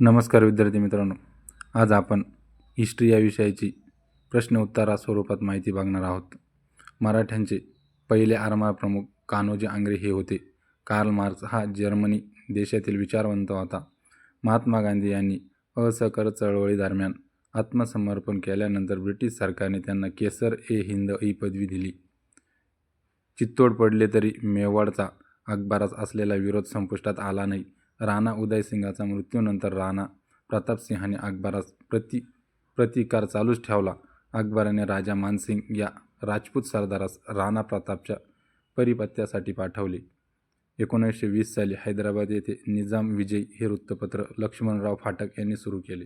नमस्कार विद्यार्थी मित्रांनो. आज आपण हिस्ट्री या विषयाची प्रश्न उत्तरा स्वरूपात माहिती बघणार आहोत. मराठ्यांचे पहिले आरमार प्रमुख कान्होजी आंग्रे हे होते. कार्ल मार्क्स हा जर्मनी देशातील विचारवंत होता. महात्मा गांधी यांनी असहकार चळवळीदरम्यान आत्मसमर्पण केल्यानंतर ब्रिटिश सरकारने त्यांना केसर ए हिंद ही पदवी दिली. चित्तोड पडले तरी मेवाडचा अकबरास असलेला विरोध संपुष्टात आला नाही. राणा उदयसिंगाचा मृत्यूनंतर राणा प्रतापसिंहाने अकबरास प्रति प्रतिकार चालूच ठेवला. अकबराने राजा मानसिंग या राजपूत सरदारास राणा प्रतापच्या परिपत्यासाठी पाठवले. एकोणीसशे वीस साली हैदराबाद येथे निजाम विजय हे वृत्तपत्र लक्ष्मणराव फाटक यांनी सुरू केले.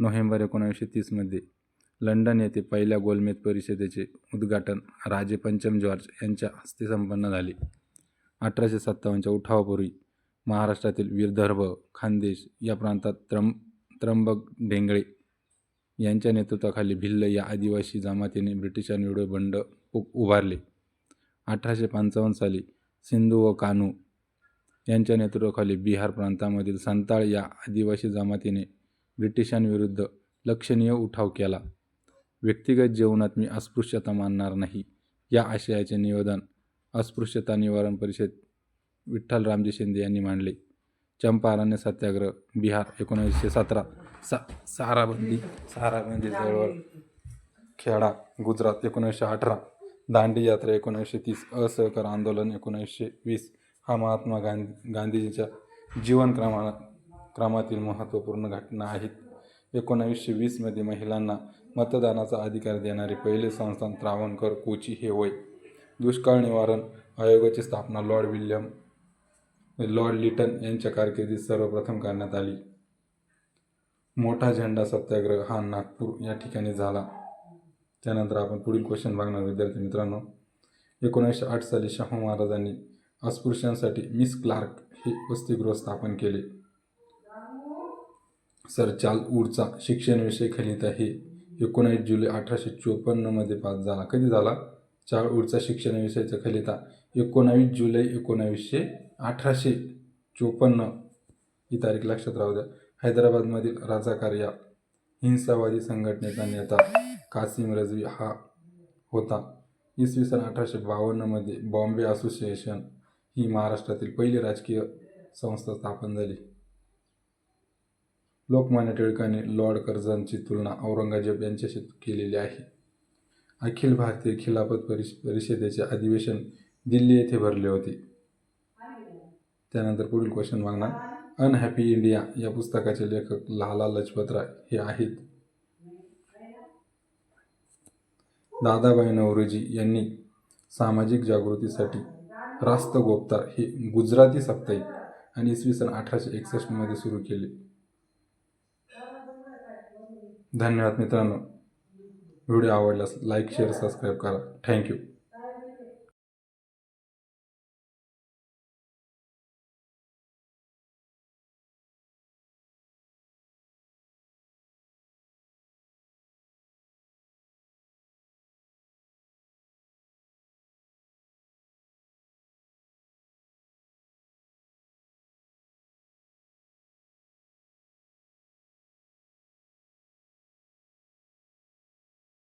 नोव्हेंबर एकोणीसशे तीसमध्ये लंडन येथे पहिल्या गोलमेज परिषदेचे उद्घाटन राजे पंचम जॉर्ज यांच्या हस्ते संपन्न झाले. अठराशे सत्तावन्नच्या उठावापूर्वी महाराष्ट्रातील विदर्भ खानदेश या प्रांतात त्रम त्र्यंबक ढेंगळे यांच्या नेतृत्वाखाली भिल्ल या आदिवासी जमातीने ब्रिटिशांविरुद्ध बंड उभारले. अठराशे पंचावन्न साली सिंधू व कान्हू यांच्या नेतृत्वाखाली बिहार प्रांतामधील संताळ या आदिवासी जमातीने ब्रिटिशांविरुद्ध लक्षणीय उठाव केला. व्यक्तिगत जीवनात मी अस्पृश्यता मानणार नाही. या आशयाचे निवेदन अस्पृश्यता निवारण परिषद विठ्ठल रामजी शिंदे यांनी मांडले. चंपारण्य सत्याग्रह बिहार एकोणीसशे सतरा सा साराबंदी साराबंदी चळवळ खेडा गुजरात एकोणीसशे अठरा दांडी यात्रा एकोणीसशे तीस असहकार आंदोलन एकोणीसशे वीस हा महात्मा गांधी गांधीजींच्या जीवनक्रमा क्रमातील महत्त्वपूर्ण घटना आहेत. एकोणावीसशे वीसमध्ये महिलांना मतदानाचा अधिकार देणारे पहिले संस्थान त्रावणकर कोची हे होय दुष्काळ निवारण आयोगाची स्थापना लॉर्ड विल्यम लॉर्ड लिटन यांच्या कारकिर्दीत सर्वप्रथम करण्यात आली. मोठा झेंडा सत्याग्रह हा नागपूर या ठिकाणी झाला. त्यानंतर आपण पुढील क्वेश्चन बघणार विद्यार्थी मित्रांनो. एकोणीसशे आठ साली शाहू महाराजांनी अस्पृश्यांसाठी मिस क्लार्क हे वसतिगृह स्थापन केले. सर चाल उडचा शिक्षणविषयी खलिता हे एकोणावीस जुलै अठराशे चोपन्नमध्ये पास झाला. कधी झाला? चाळ उडचा शिक्षणविषयाचा खलिता एकोणावीस जुलै एकोणावीसशे अठराशे चोपन्न. ही तारीख लक्षात राहू द्या. हैदराबादमधील राजा कार्या हिंसावादी संघटनेचा नेता कासिम रजवी हा होता. इसवी सन अठराशे बावन्नमध्ये बॉम्बे असोसिएशन ही महाराष्ट्रातील पहिली राजकीय संस्था स्थापन झाली. लोकमान्य टिळकांनी लॉर्ड कर्झनची तुलना औरंगजेब यांच्याशी केलेली आहे. अखिल भारतीय खिलाफत परिष परिषदेचे अधिवेशन दिल्ली येथे भरले होते. त्यानंतर पुढील क्वेश्चन मागणार. अनहॅपी इंडिया या पुस्तकाचे लेखक लाला लजपतराय हे आहेत. दादाबाई नवरोजी यांनी सामाजिक जागृतीसाठी रास्त गोप्ता हे गुजराती साप्ताहिक आणि इसवी सन अठराशे एकसष्टमध्ये सुरू केले. धन्यवाद मित्रांनो. व्हिडिओ आवडल्यास लाईक शेअर सबस्क्राईब करा. Thank you.